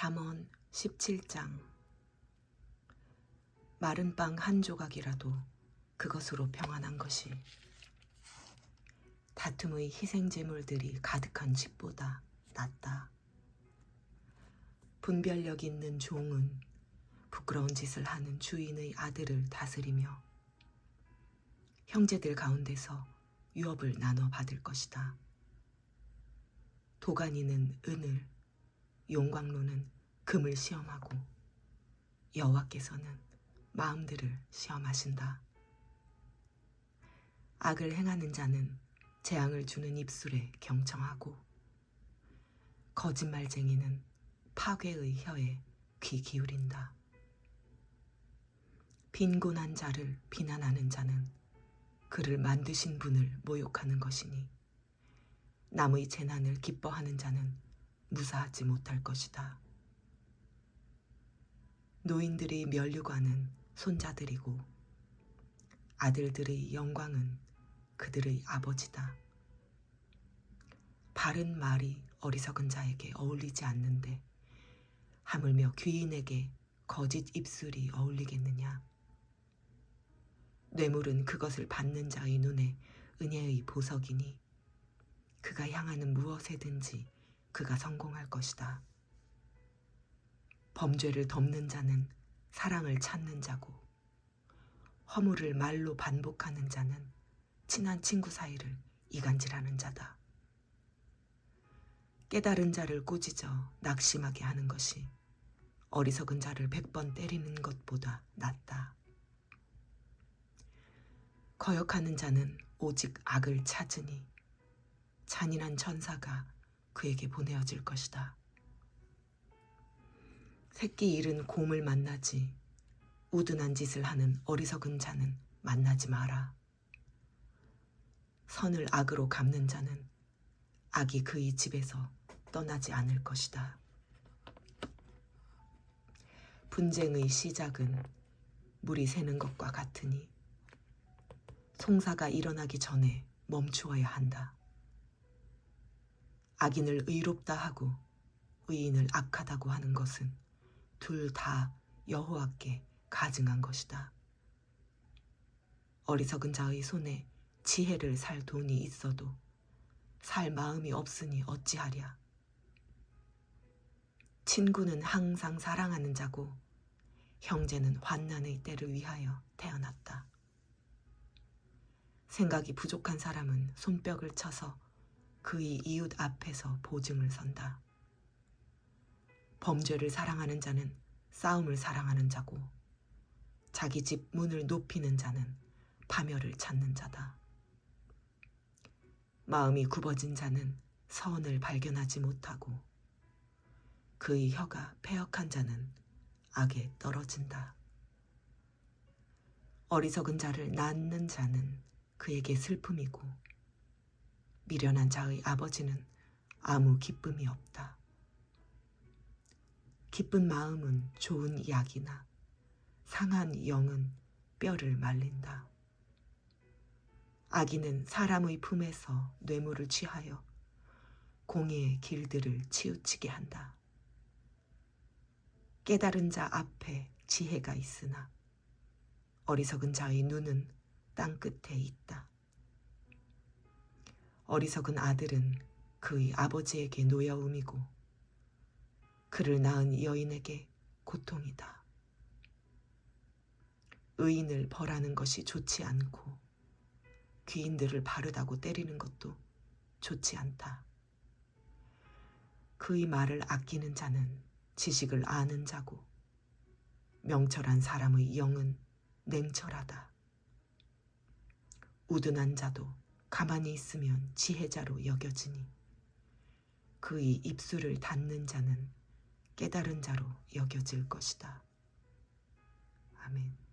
잠언 17장 마른 빵 한 조각이라도 그것으로 평안한 것이 다툼의 희생제물들이 가득한 집보다 낫다. 분별력 있는 종은 부끄러운 짓을 하는 주인의 아들을 다스리며 형제들 가운데서 유업을 나눠 받을 것이다. 도가니는 은을, 용광로는 금을 시험하고 여호와께서는 마음들을 시험하신다. 악을 행하는 자는 재앙을 주는 입술에 경청하고 거짓말쟁이는 파괴의 혀에 귀 기울인다. 빈곤한 자를 비난하는 자는 그를 만드신 분을 모욕하는 것이니 남의 재난을 기뻐하는 자는 무사하지 못할 것이다. 노인들의 면류관은 손자들이고 아들들의 영광은 그들의 아버지다. 바른 말이 어리석은 자에게 어울리지 않는데 하물며 귀인에게 거짓 입술이 어울리겠느냐. 뇌물은 그것을 받는 자의 눈에 은혜의 보석이니 그가 향하는 무엇에든지 그가 성공할 것이다. 범죄를 덮는 자는 사랑을 찾는 자고 허물을 말로 반복하는 자는 친한 친구 사이를 이간질하는 자다. 깨달은 자를 꾸짖어 낙심하게 하는 것이 어리석은 자를 백 번 때리는 것보다 낫다. 거역하는 자는 오직 악을 찾으니 잔인한 천사가 그에게 보내어질 것이다. 새끼 잃은 곰을 만나지 우둔한 짓을 하는 어리석은 자는 만나지 마라. 선을 악으로 갚는 자는 악이 그의 집에서 떠나지 않을 것이다. 분쟁의 시작은 물이 새는 것과 같으니 송사가 일어나기 전에 멈추어야 한다. 악인을 의롭다 하고 의인을 악하다고 하는 것은 둘 다 여호와께 가증한 것이다. 어리석은 자의 손에 지혜를 살 돈이 있어도 살 마음이 없으니 어찌하랴. 친구는 항상 사랑하는 자고 형제는 환난의 때를 위하여 태어났다. 생각이 부족한 사람은 손뼉을 쳐서 그의 이웃 앞에서 보증을 선다. 범죄를 사랑하는 자는 싸움을 사랑하는 자고 자기 집 문을 높이는 자는 파멸을 찾는 자다. 마음이 굽어진 자는 선을 발견하지 못하고 그의 혀가 패역한 자는 악에 떨어진다. 어리석은 자를 낳는 자는 그에게 슬픔이고 미련한 자의 아버지는 아무 기쁨이 없다. 기쁜 마음은 좋은 약이나 상한 영은 뼈를 말린다. 아기는 사람의 품에서 뇌물을 취하여 공의의 길들을 치우치게 한다. 깨달은 자 앞에 지혜가 있으나 어리석은 자의 눈은 땅 끝에 있다. 어리석은 아들은 그의 아버지에게 노여움이고 그를 낳은 여인에게 고통이다. 의인을 벌하는 것이 좋지 않고 귀인들을 바르다고 때리는 것도 좋지 않다. 그의 말을 아끼는 자는 지식을 아는 자고 명철한 사람의 영은 냉철하다. 우둔한 자도 가만히 있으면 지혜자로 여겨지니 그의 입술을 닫는 자는 깨달은 자로 여겨질 것이다. 아멘.